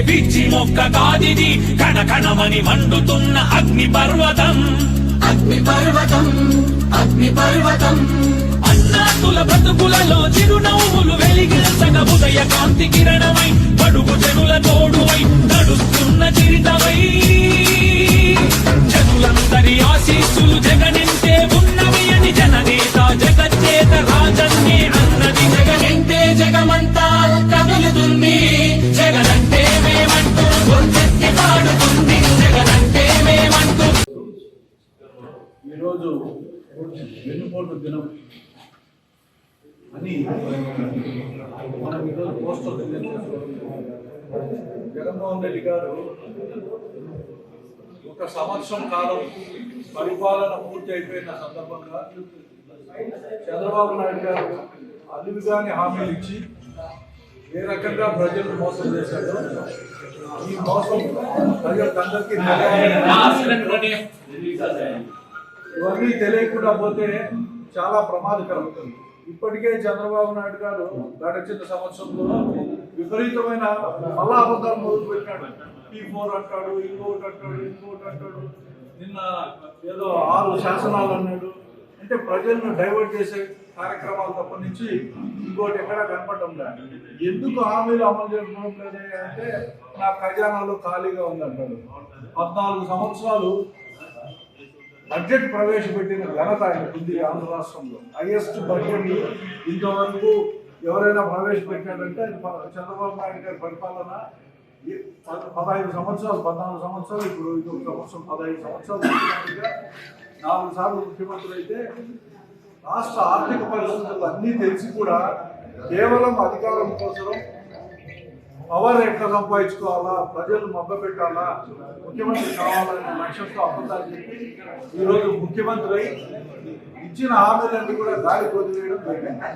పిచ్చి మొక్క కాదిది కణకణమని మండుతున్న అగ్ని పర్వతం అగ్ని పర్వతం అగ్ని పర్వతం అన్నాతుల బ్రతుకులలో చిరునవ్వులు వెలిగించగ ఉదయ కాంతి కిరణమై పడుగు జనుల తోడువై నడుస్తున్న ఈరోజు వెన్నుపోటు దినం అని మనం ఈరోజు పోస్టర్ జగన్మోహన్ రెడ్డి గారు ఒక సంవత్సరం కాలం పరిపాలన పూర్తి అయిపోయిన సందర్భంగా చంద్రబాబు నాయుడు గారు అలివిగాని హామీలు ఇచ్చి ఏ రకంగా ప్రజలు మోసం చేశాడో ఈ మోసం ప్రజలకు అందరికీ ఇవన్నీ తెలియకుండా పోతే చాలా ప్రమాదకరం ఇప్పటికే చంద్రబాబు నాయుడు గారు గడిచిన సంవత్సరంలో విపరీతమైన మళ్ళా అబద్ధాలు మొదలు పెట్టాడు ఈ ఫోర్ అంటాడు ఇంకోటి అంటాడు ఇంకోటి అంటాడు. నిన్న ఏదో ఆరు శాసనాలు అన్నాడు. అంటే ప్రజలను డైవర్ట్ చేసే కార్యక్రమాలు తప్ప నుంచి ఇంకోటి ఎక్కడా కనపడటం లేదు. ఎందుకు హామీలు అమలు చేయడం లేదే అంటే నా ఖజానాలో ఖాళీగా ఉంది అంటాడు పద్నాలుగు సంవత్సరాలు బడ్జెట్ ప్రవేశపెట్టిన ఘనత ఆయనకు ఉంది ఆంధ్ర రాష్ట్రంలో. హైయెస్ట్ బడ్జెట్ ఇంతవరకు ఎవరైనా ప్రవేశపెట్టాడంటే అది చంద్రబాబు నాయుడు గారి పరిపాలన పదహైదు సంవత్సరాలు పద్నాలుగు సంవత్సరాలు ఇప్పుడు ఇది ఒక సంవత్సరం పదహైదు సంవత్సరాలు నాలుగు సార్లు ముఖ్యమంత్రి అయితే రాష్ట్ర ఆర్థిక పరిస్థితులు అన్నీ తెలిసి కూడా కేవలం అధికారం కోసం పవర్ ఎట్లా సంపాదించుకోవాలా? ప్రజలు మబ్బ పెట్టాలా? ముఖ్యమంత్రి కావాలనే లక్ష్యంతో అబద్ధాలు చెప్పి ఈరోజు ముఖ్యమంత్రి అయి ఇచ్చిన హామీలన్నీ కూడా గాలి కొదివేయడం జరిగింది.